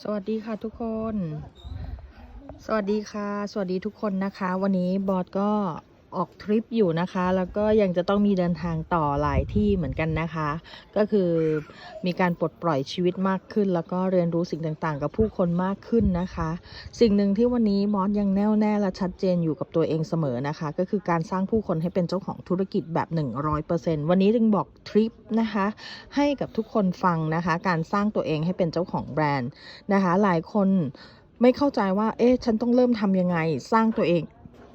สวัสดีค่ะทุกคน สวัสดีค่ะ สวัสดีทุกคนนะคะ วันนี้บอสก็ ออกทริปอยู่นะคะ แล้วก็ยังจะต้องมีเดินทางต่อหลายที่เหมือนกันนะคะ ก็คือมีการปลดปล่อยชีวิตมากขึ้น แล้วก็เรียนรู้สิ่งต่างๆ กับผู้คนมากขึ้นนะคะ สิ่งหนึ่งที่วันนี้มอสยังแน่วแน่และชัดเจนอยู่กับตัวเองเสมอนะคะ ก็คือการสร้างผู้คนให้เป็นเจ้าของธุรกิจแบบ 100%วันนี้จึงบอกทริปนะคะ ให้กับทุกคนฟังนะคะ การสร้างตัวเองให้เป็นเจ้าของแบรนด์นะคะ หลายคนไม่เข้าใจว่า เอ๊ะ ฉันต้องเริ่มทำยังไง สร้างตัวเอง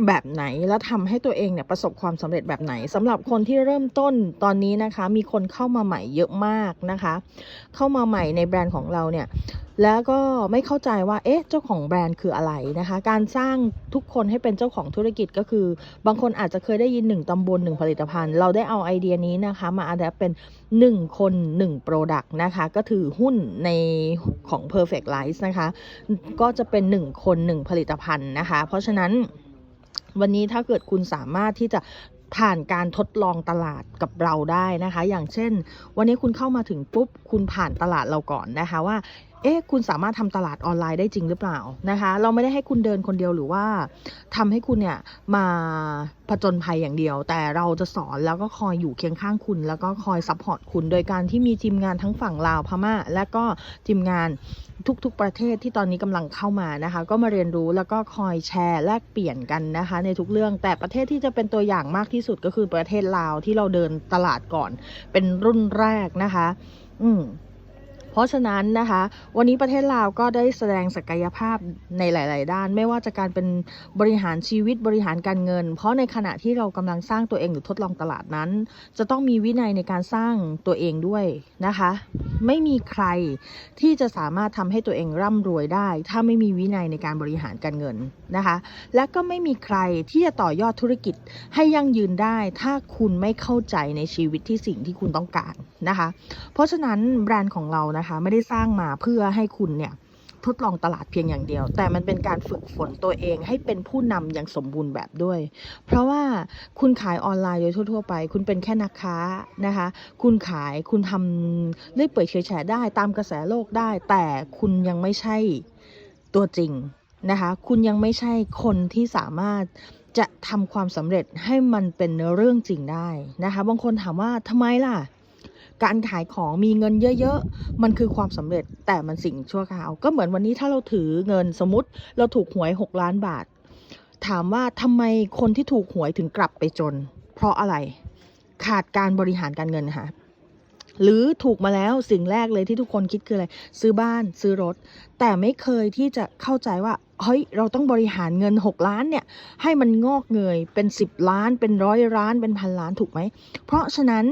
แบบไหนแล้วทำให้ตัวเองเนี่ยประสบความสำเร็จแบบไหนสำหรับคนที่เริ่มต้นตอนนี้นะคะ มีคนเข้ามาใหม่เยอะมากนะคะ เข้ามาใหม่ในแบรนด์ของเราเนี่ยแล้วก็ไม่เข้าใจว่าเอ๊ะเจ้าของแบรนด์คืออะไรนะคะ การสร้างทุกคนให้เป็นเจ้าของธุรกิจก็คือ บางคนอาจจะเคยได้ยินหนึ่งตำบลหนึ่งผลิตภัณฑ์ เราได้เอาไอเดียนี้นะคะ มาอัดแอปเป็น 1 คน 1 Product นะคะ ก็ถือหุ้นในของ Perfect Life นะคะ ก็จะเป็น 1 คน 1 ผลิตภัณฑ์นะคะ เพราะฉะนั้น วันนี้ถ้าเกิดคุณสามารถที่จะผ่านการทดลองตลาดกับเราได้นะคะ อย่างเช่น วันนี้คุณเข้ามาถึงปุ๊บ คุณผ่านตลาดเราก่อนนะคะว่า เอ๊ะคุณสามารถทำตลาดออนไลน์ได้จริงหรือเปล่านะคะ เราไม่ได้ให้คุณเดินคนเดียวหรือว่าทำให้คุณเนี่ยมาผจญภัยอย่างเดียว แต่เราจะสอนแล้วก็คอยอยู่เคียงข้างคุณ แล้วก็คอยซัพพอร์ตคุณ โดยการที่มีทีมงานทั้งฝั่งลาวพม่า และก็ทีมงานทุกๆประเทศที่ตอนนี้กำลังเข้ามานะคะ ก็มาเรียนรู้แล้วก็คอยแชร์แลกเปลี่ยนกันนะคะ ในทุกเรื่องแต่ประเทศที่จะเป็นตัวอย่างมากที่สุดก็คือประเทศลาวที่เราเดินตลาดก่อน เป็นรุ่นแรกนะคะ อืม เพราะฉะนั้นนะคะ วันนี้ประเทศลาวก็ได้แสดงศักยภาพในหลาย ๆ ด้าน ไม่ว่าจะการเป็นบริหารชีวิตบริหารการเงิน เพราะในขณะที่เรากำลังสร้างตัวเองหรือทดลองตลาดนั้น จะต้องมีวินัยในการสร้างตัวเองด้วยนะคะ ไม่มีใครที่จะสามารถทำให้ตัวเองร่ำรวยได้ ถ้าไม่มีวินัยในการบริหารการเงินนะคะ และก็ไม่มีใครที่จะต่อยอดธุรกิจให้ยั่งยืนได้ ถ้าคุณไม่เข้าใจในชีวิตที่สิ่งที่คุณต้องการนะคะ เพราะฉะนั้นแบรนด์ของเรานะคะ ไม่ได้สร้างมาเพื่อให้คุณเนี่ยทดลองตลาดเพียงอย่างเดียว แต่มันเป็นการฝึกฝนตัวเองให้เป็นผู้นำอย่างสมบูรณ์แบบด้วย เพราะว่าคุณขายออนไลน์โดยทั่ว ๆ ไป คุณเป็นแค่นักค้านะคะ คุณขายคุณทำเลื่อยเปื่อยเฉยแฉได้ตามกระแสโลกได้ แต่คุณยังไม่ใช่ตัวจริงนะคะ คุณยังไม่ใช่คนที่สามารถจะทำความสำเร็จให้มันเป็นเรื่องจริงได้นะคะ บางคนถามว่าทำไมล่ะ การขายของมีเงินเยอะๆ มันคือความสำเร็จแต่มันสิ่งชั่วคราว ก็เหมือนวันนี้ถ้าเราถือเงินสมมติเราถูกหวย 6 ล้านบาท ถามว่าทำไมคนที่ถูกหวยถึงกลับไปจน เพราะอะไรขาดการบริหารการเงินค่ะหรือถูกมาแล้วสิ่งแรกเลยที่ทุกคนคิดคืออะไร ซื้อบ้านซื้อรถ แต่ไม่เคยที่จะเข้าใจว่า เฮ้ยเราต้องบริหารเงิน 6 ล้านเนี่ยให้มันงอกเงยเป็น 10 ล้าน เป็นร้อยล้านเป็นพันล้านถูกไหม เพราะฉะนั้น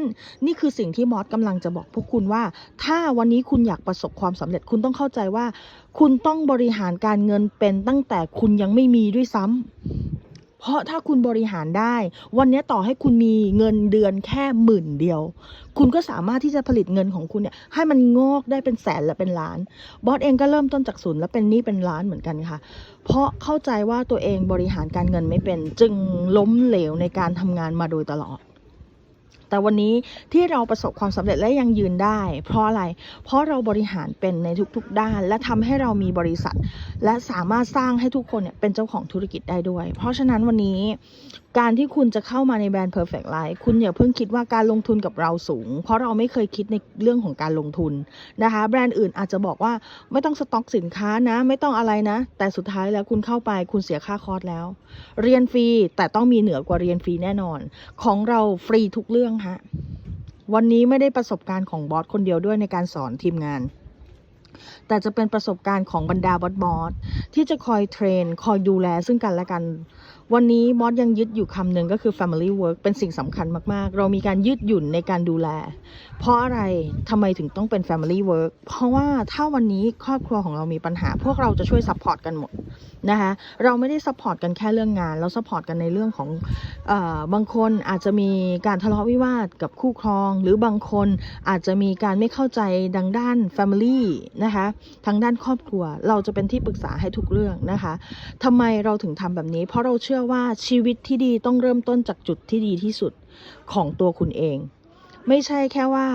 นี่คือสิ่งที่มอสกำลังจะบอกพวกคุณว่า ถ้าวันนี้คุณอยากประสบความสำเร็จคุณต้องเข้าใจว่า คุณต้องบริหารการเงินเป็นตั้งแต่คุณยังไม่มีด้วยซ้ำ ราะถ้าคุณบริหารได้ วันนี้ต่อให้คุณมีเงินเดือนแค่หมื่นเดียว คุณก็สามารถที่จะผลิตเงินของคุณเนี่ยให้มันงอกได้เป็นแสนและเป็นล้าน บอสเองก็เริ่มต้นจากศูนย์แล้วเป็นหนี้เป็นล้านเหมือนกันค่ะ เพราะเข้าใจว่าตัวเองบริหารการเงินไม่เป็น จึงล้มเหลวในการทำงานมาโดยตลอด แต่วันนี้ที่เราประสบความสำเร็จและยังยืนได้ เพราะอะไร เพราะเราบริหารเป็นในทุกๆ ด้าน และทำให้เรามีบริษัท และสามารถสร้างให้ทุกคนเนี่ยเป็นเจ้าของธุรกิจได้ด้วย เพราะฉะนั้นวันนี้การที่คุณจะเข้ามาในแบรนด์ Perfect Life คุณอย่าเพิ่งคิดว่าการลงทุนกับเราสูง เพราะเราไม่เคยคิดในเรื่องของการลงทุนนะคะ แบรนด์อื่นอาจจะบอกว่าไม่ต้องสต็อกสินค้านะ ไม่ต้องอะไรนะ แต่สุดท้ายแล้วคุณเข้าไปคุณเสียค่าคอร์สแล้ว เรียนฟรีแต่ต้องมีเหนือกว่าเรียนฟรีแน่นอน ของเราฟรีทุกเรื่องฮะวันนี้ไม่ได้ประสบการณ์ของบอสคนเดียวด้วยในการสอนทีมงานแต่จะเป็นประสบการณ์ของบรรดาบอสบอสที่จะคอยเทรน คอยดูแลซึ่งกันและกัน วันนี้บอสยังยึดอยู่คำหนึ่งก็คือ family work เป็นสิ่งสำคัญมากๆ เรามีการยืดหยุ่นในการดูแล เพราะอะไรทำไมถึงต้องเป็น family work เพราะว่าถ้าวันนี้ครอบครัวของเรามีปัญหา พวกเราจะช่วยซัพพอร์ตกันหมดนะคะเราไม่ได้ซัพพอร์ตกันแค่เรื่องงาน เราซัพพอร์ตกันในเรื่องของเอ่อบางคนอาจจะมีการทะเลาะวิวาทกับคู่ครอง หรือบางคนอาจจะมีการไม่เข้าใจดังด้าน Family นะคะทางด้านครอบครัวเราจะเป็นที่ปรึกษาให้ทุกเรื่องนะคะทำไมเราถึงทำแบบนี้ เพราะเราเชื่อว่าชีวิตที่ดีต้องเริ่มต้นจากจุดที่ดีที่สุดของตัวคุณเอง ไม่ใช่แค่ว่า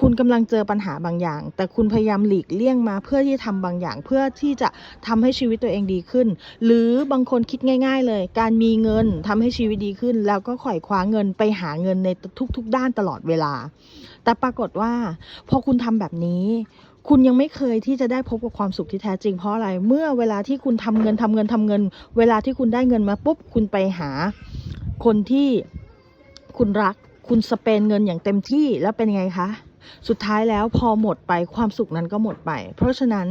คุณกำลังเจอปัญหาบางอย่าง แต่คุณพยายามหลีกเลี่ยงมาเพื่อที่จะทำบางอย่าง เพื่อที่จะทำให้ชีวิตตัวเองดีขึ้น หรือบางคนคิดง่าย ๆ เลย การมีเงินทำให้ชีวิตดีขึ้น แล้วก็ขวอยคว้าเงินไปหาเงินในทุก ๆ ด้านตลอดเวลา แต่ปรากฏว่า พอคุณทำแบบนี้ คุณยังไม่เคยที่จะได้พบกับความสุขที่แท้จริงเพราะอะไร เมื่อเวลาที่คุณทำเงินทำเงินทำเงิน เวลาที่คุณได้เงินมาปุ๊บคุณไปหา คนที่คุณรัก คุณสเปนเงินอย่างเต็มที่แล้วเป็นไงคะ สุดท้ายแล้วพอหมดไปความสุขนั้นก็หมดไป เพราะฉะนั้น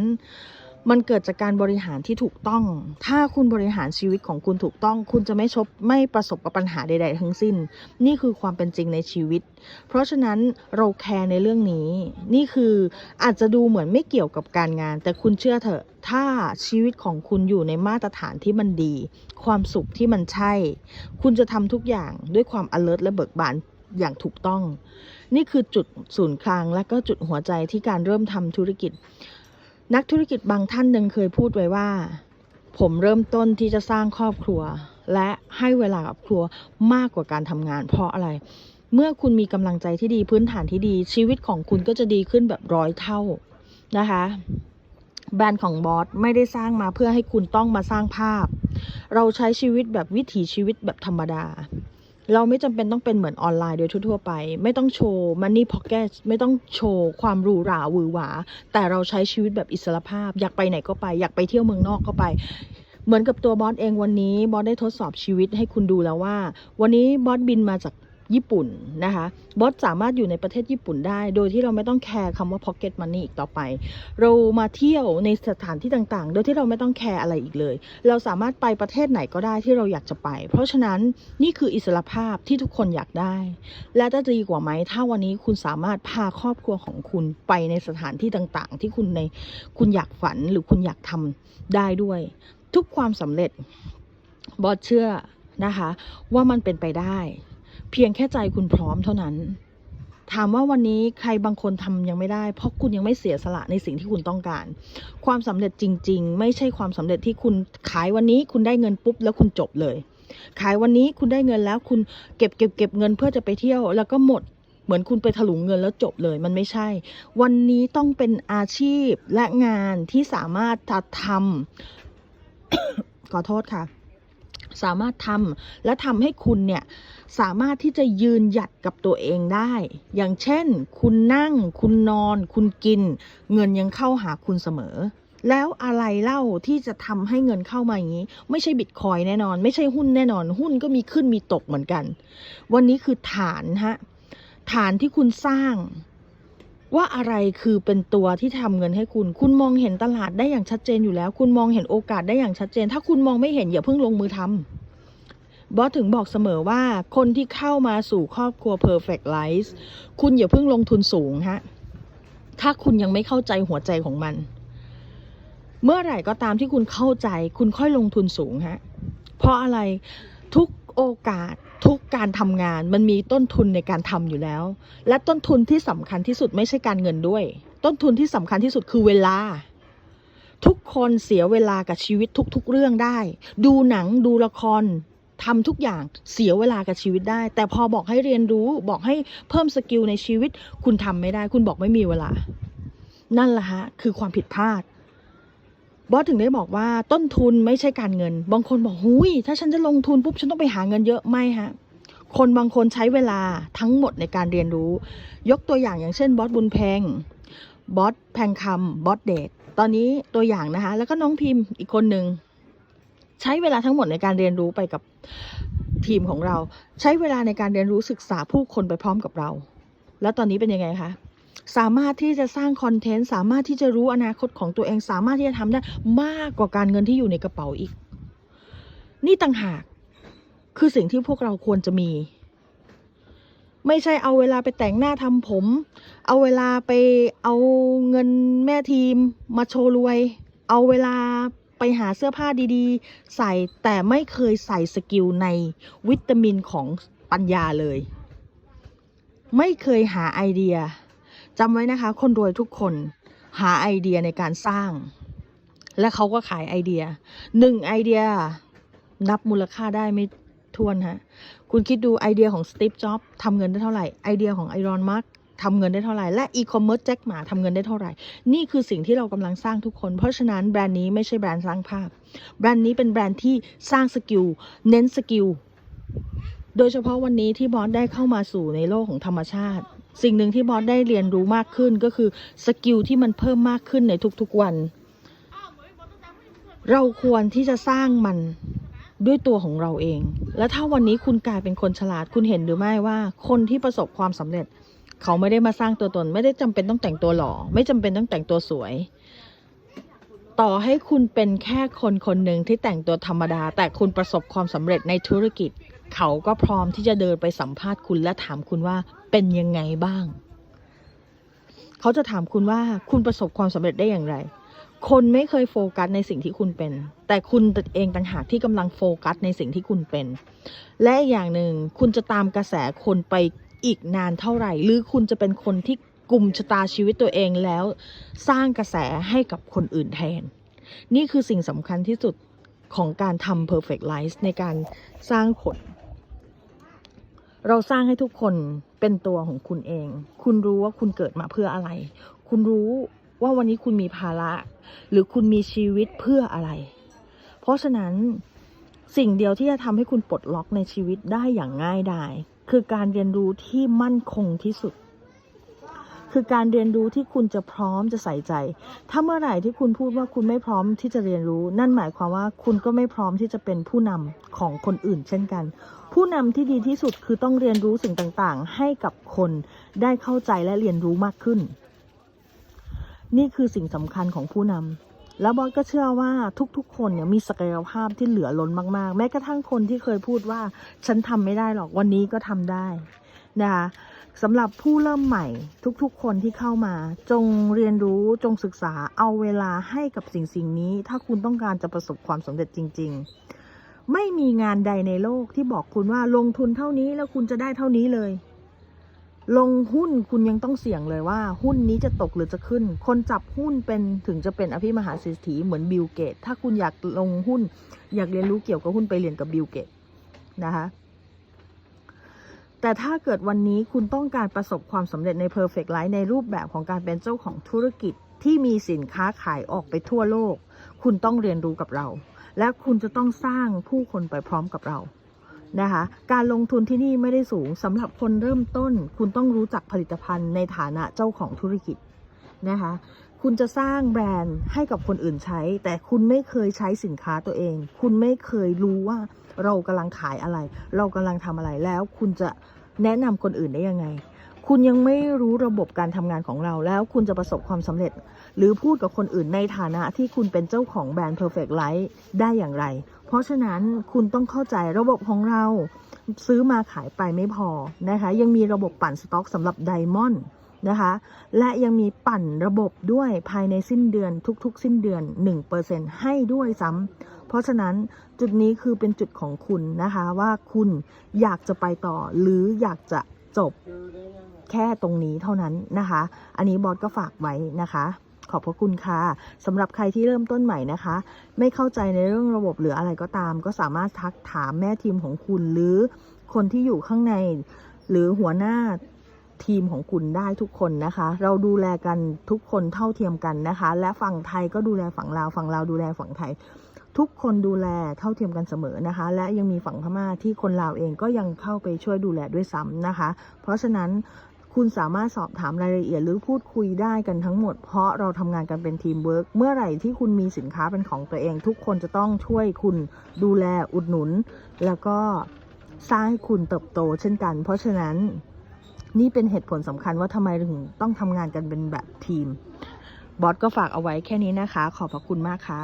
มันเกิดจากการบริหารที่ถูกต้อง ถ้าคุณบริหารชีวิตของคุณถูกต้อง คุณจะไม่ชบไม่ประสบกับปัญหาใด ๆ ทั้งสิ้น นี่คือความเป็นจริงในชีวิต เพราะฉะนั้นเราแคร์ในเรื่องนี้ นี่คืออาจจะดูเหมือนไม่เกี่ยวกับการงาน แต่คุณเชื่อเถอะ ถ้าชีวิตของคุณอยู่ในมาตรฐานที่มันดี ความสุขที่มันใช่ คุณจะทำทุกอย่างด้วยความ alert และเบิกบานอย่างถูกต้อง นี่คือจุดศูนย์กลางและก็จุดหัวใจที่การเริ่มทำธุรกิจ นักธุรกิจบางท่านหนึ่งเคยพูดไว้ว่า ผมเริ่มต้นที่จะสร้างครอบครัว และให้เวลากับครัวมากกว่าการทำงาน เพราะอะไร เมื่อคุณมีกำลังใจที่ดีพื้นฐานที่ดี ชีวิตของคุณก็จะดีขึ้นแบบร้อยเท่านะคะ แบรนด์ของบอสไม่ได้สร้างมาเพื่อให้คุณต้องมาสร้างภาพ เราใช้ชีวิตแบบวิถีชีวิตแบบธรรมดา เราไม่จำเป็นต้องเป็นเหมือนออนไลน์โดยทั่ว ๆ ไป ไม่ต้องโชว์ Money Pocket ไม่ต้องโชว์ความหรูหราหวือหวา แต่เราใช้ชีวิตแบบอิสระภาพ อยากไปไหนก็ไป อยากไปเที่ยวเมืองนอกก็ไป เหมือนกับตัวบอสเองวันนี้บอสได้ทดสอบชีวิตให้คุณดูแล้วว่า วันนี้บอสบินมาจาก ญี่ปุ่นนะคะบอสสามารถอยู่ในประเทศญี่ปุ่นได้ โดยที่เราไม่ต้องแคร์คำว่า pocket money อีกต่อไป เรามาเที่ยวในสถานที่ต่างๆ โดยที่เราไม่ต้องแคร์อะไรอีกเลย เราสามารถไปประเทศไหนก็ได้ที่เราอยากจะไป เพราะฉะนั้นนี่คืออิสรภาพที่ทุกคนอยากได้ และจะดีกว่าไหมถ้าวันนี้คุณสามารถพาครอบครัวของคุณไปในสถานที่ต่างๆ ที่คุณในคุณอยากฝันหรือคุณอยากทำได้ด้วย ทุกความสำเร็จบอสเชื่อนะคะ ว่ามันเป็นไปได้ เพียงแค่ใจคุณพร้อมเท่านั้น ถามว่าวันนี้ใครบางคนทำยังไม่ได้ เพราะคุณยังไม่เสียสละในสิ่งที่คุณต้องการ ความสำเร็จจริง ๆ ไม่ใช่ความสำเร็จที่คุณขายวันนี้คุณได้เงินปุ๊บแล้วคุณจบเลย ขายวันนี้คุณได้เงินแล้วคุณเก็บเก็บเก็บเงินเพื่อจะไปเที่ยวแล้วก็หมดเหมือนคุณไปถลุงเงินแล้วจบเลย มันไม่ใช่ วันนี้ต้องเป็นอาชีพและงานที่สามารถจะทำขอโทษค่ะ สามารถทำและทำให้คุณเนี่ยสามารถที่จะยืนหยัดกับตัวเองได้ อย่างเช่น คุณนั่ง คุณนอน คุณกิน เงินยังเข้าหาคุณเสมอแล้วอะไรเล่าที่จะทำให้เงินเข้ามาอย่างนี้ ไม่ใช่บิตคอยแน่นอน ไม่ใช่หุ้นแน่นอน หุ้นก็มีขึ้นมีตกเหมือนกัน วันนี้คือฐานฮะฐานที่คุณสร้าง ว่าอะไรคือเป็นตัวที่ทำเงินให้คุณ คุณมองเห็นตลาดได้อย่างชัดเจนอยู่แล้ว คุณมองเห็นโอกาสได้อย่างชัดเจน ถ้าคุณมองไม่เห็นอย่าเพิ่งลงมือทำบอสถึงบอกเสมอว่าคนที่เข้ามาสู่ครอบครัว perfect life คุณอย่าเพิ่งลงทุนสูงฮะ ถ้าคุณยังไม่เข้าใจหัวใจของมัน เมื่อไหร่ก็ตามที่คุณเข้าใจ คุณค่อยลงทุนสูงฮะ เพราะอะไรทุกโอกาส ทุกการทำงานมันมีต้นทุนในการทำอยู่แล้ว และต้นทุนที่สำคัญที่สุดไม่ใช่การเงินด้วย ต้นทุนที่สำคัญที่สุดคือเวลา ทุกคนเสียเวลากับชีวิตทุก ๆ เรื่องได้ ดูหนังดูละครทำทุกอย่างเสียเวลากับชีวิตได้ แต่พอบอกให้เรียนรู้บอกให้เพิ่มสกิลในชีวิต คุณทำไม่ได้ คุณบอกไม่มีเวลา นั่นแหละฮะคือความผิดพลาด บอสถึงได้บอกว่าต้นทุนไม่ใช่การเงิน บางคนบอกหุยถ้าฉันจะลงทุนปุ๊บฉันต้องไปหาเงินเยอะไม่ฮะคนบางคนใช้เวลาทั้งหมดในการเรียนรู้ ยกตัวอย่างอย่างเช่นบอสบุญเพงบอสแพงคำบอสเดทตอนนี้ตัวอย่างนะคะ แล้วก็น้องพิมพ์อีกคนหนึ่งใช้เวลาทั้งหมดในการเรียนรู้ไปกับทีมของเรา ใช้เวลาในการเรียนรู้ศึกษาผู้คนไปพร้อมกับเรา แล้วตอนนี้เป็นยังไงคะ สามารถที่จะสร้างคอนเทนต์สามารถที่จะรู้อนาคตของตัวเอง สามารถที่จะทำได้มากกว่าการเงินที่อยู่ในกระเป๋าอีก นี่ต่างหากคือสิ่งที่พวกเราควรจะมี ไม่ใช่เอาเวลาไปแต่งหน้าทำผม เอาเวลาไปเอาเงินแม่ทีมมาโชว์รวย เอาเวลาไปหาเสื้อผ้าดีๆ ใส่แต่ไม่เคยใส่สกิลในวิตามินของปัญญาเลย ไม่เคยหาไอเดีย จำไว้นะคะ คนรวยทุกคนหาไอเดียในการสร้าง และเขาก็ขายไอเดียหนึ่งไอเดียนับมูลค่าได้ไม่ทวนฮะ คุณคิดดูไอเดียของสตีฟจ็อบทำเงินได้เท่าไหร่ ไอเดียของไอรอนมาร์กทำเงินได้เท่าไหร่ และอีคอมเมิร์ซแจ็คหมาทำเงินได้เท่าไหร่ นี่คือสิ่งที่เรากำลังสร้างทุกคน เพราะฉะนั้นแบรนด์นี้ไม่ใช่แบรนด์สร้างภาพ แบรนด์นี้เป็นแบรนด์ที่สร้างสกิลเน้นสกิล โดยเฉพาะวันนี้ที่บอสได้เข้ามาสู่ในโลกของธรรมชาติ สิ่งหนึ่งที่บอสได้เรียนรู้มากขึ้นก็คือสกิลที่มันเพิ่มมากขึ้นในทุกๆวัน เราควรที่จะสร้างมันด้วยตัวของเราเอง และถ้าวันนี้คุณกลายเป็นคนฉลาดคุณเห็นหรือไม่ว่า คนที่ประสบความสำเร็จ เขาไม่ได้มาสร้างตัวตน ไม่ได้จำเป็นต้องแต่งตัวหล่อไม่จำเป็นต้องแต่งตัวสวย ต่อให้คุณเป็นแค่คนคนหนึ่งที่แต่งตัวธรรมดา แต่คุณประสบความสำเร็จในธุรกิจ เขาก็พร้อมที่จะเดินไปสัมภาษณ์คุณและถามคุณว่าเป็นยังไงบ้าง เขาจะถามคุณว่าคุณประสบความสำเร็จได้อย่างไร คนไม่เคยโฟกัสในสิ่งที่คุณเป็น แต่คุณเองต่างหากที่กำลังโฟกัสในสิ่งที่คุณเป็น และอย่างหนึ่งคุณจะตามกระแสคนไปอีกนานเท่าไหร่ หรือคุณจะเป็นคนที่กลุ่มชะตาชีวิตตัวเองแล้ว สร้างกระแสให้กับคนอื่นแทน นี่คือสิ่งสำคัญที่สุดของการทำ perfect life ในการสร้างผล เราสร้างให้ทุกคนเป็นตัวของคุณเอง คุณรู้ว่าคุณเกิดมาเพื่ออะไร คุณรู้ว่าวันนี้คุณมีภาระ หรือคุณมีชีวิตเพื่ออะไร เพราะฉะนั้นสิ่งเดียวที่จะทำให้คุณปลดล็อกในชีวิตได้อย่างง่ายดายคือการเรียนรู้ที่มั่นคงที่สุด คือการเรียนรู้ที่คุณจะพร้อมจะใส่ใจ ถ้าเมื่อไหร่ที่คุณพูดว่าคุณไม่พร้อมที่จะเรียนรู้ นั่นหมายความว่าคุณก็ไม่พร้อมที่จะเป็นผู้นำของคนอื่นเช่นกัน ผู้นำที่ดีที่สุดคือต้องเรียนรู้สิ่งต่างๆ ให้กับคนได้เข้าใจและเรียนรู้มากขึ้น นี่คือสิ่งสำคัญของผู้นำแล้วบอสก็เชื่อว่าทุกๆ คนเนี่ยมีศักยภาพที่เหลือล้นมากๆ แม้กระทั่งคนที่เคยพูดว่าฉันทำไม่ได้หรอกวันนี้ก็ทำได้นะคะสำหรับผู้เริ่มใหม่ทุกๆ คนที่เข้ามา จงเรียนรู้จงศึกษาเอาเวลาให้กับสิ่งสิ่งนี้ ถ้าคุณต้องการจะประสบความสำเร็จจริง ๆ ไม่มีงานใดในโลกที่บอกคุณว่าลงทุนเท่านี้แล้วคุณจะได้เท่านี้เลย ลงหุ้นคุณยังต้องเสี่ยงเลยว่า หุ้นนี้จะตกหรือจะขึ้น คนจับหุ้นเป็นถึงจะเป็นอภิมหาเศรษฐีเหมือนบิลเกต ถ้าคุณอยากลงหุ้น อยากเรียนรู้เกี่ยวกับหุ้นไปเรียนกับบิลเกตนะคะแต่ถ้าเกิดวันนี้คุณต้องการประสบความสำเร็จใน Perfect Life ในรูปแบบของการเป็นเจ้าของธุรกิจที่มีสินค้าขายออกไปทั่วโลก คุณต้องเรียนรู้กับเรา และคุณจะต้องสร้างผู้คนไปพร้อมกับเรานะคะการลงทุนที่นี่ไม่ได้สูงสำหรับคนเริ่มต้น คุณต้องรู้จักผลิตภัณฑ์ในฐานะเจ้าของธุรกิจนะคะคุณจะสร้างแบรนด์ให้กับคนอื่นใช้ แต่คุณไม่เคยใช้สินค้าตัวเอง คุณไม่เคยรู้ว่าเรากำลังขายอะไร เรากำลังทำอะไรแล้ว คุณจะแนะนำคนอื่นได้ยังไง คุณยังไม่รู้ระบบการทำงานของเราแล้วคุณจะประสบความสำเร็จ หรือพูดกับคนอื่นในฐานะที่คุณเป็นเจ้าของแบรนด์ Perfect Life ได้อย่างไร เพราะฉะนั้นคุณต้องเข้าใจระบบของเรา ซื้อมาขายไปไม่พอนะคะ ยังมีระบบปั่นสต็อกสำหรับไดมอนด์นะคะ และยังมีปั่นระบบด้วยภายในสิ้นเดือนทุกๆ สิ้นเดือน 1%ให้ด้วยซ้ำเพราะฉะนั้นจุดนี้คือเป็นจุดของคุณนะคะว่าคุณอยากจะไปต่อหรืออยากจะจบแค่ตรงนี้เท่านั้นนะคะ อันนี้บอสก็ฝากไว้นะคะ ขอบพระคุณค่ะสำหรับใครที่เริ่มต้นใหม่นะคะ ไม่เข้าใจในเรื่องระบบหรืออะไรก็ตาม ก็สามารถทักถามแม่ทีมของคุณหรือคนที่อยู่ข้างใน หรือหัวหน้าทีมของคุณได้ทุกคนนะคะ เราดูแลกันทุกคนเท่าเทียมกันนะคะ และฝั่งไทยก็ดูแลฝั่งลาวฝั่งลาวดูแลฝั่งไทย ทุกคนดูแลเท่าเทียมกันเสมอนะคะ และยังมีฝั่งพม่าที่คนลาวเองก็ยังเข้าไปช่วยดูแลด้วยซ้ำนะคะ เพราะฉะนั้น คุณสามารถสอบถามรายละเอียดหรือพูดคุยได้กันทั้งหมด เพราะเราทำงานกันเป็นทีมเวิร์กเมื่อไหร่ที่คุณมีสินค้าเป็นของตัวเอง ทุกคนจะต้องช่วยคุณดูแลอุดหนุน แล้วก็สร้างให้คุณเติบโตเช่นกัน เพราะฉะนั้นนี่เป็นเหตุผลสำคัญว่าทำไมถึงต้องทำงานกันเป็นแบบทีม บอสก็ฝากเอาไว้แค่นี้นะคะ ขอบพระคุณมากค่ะ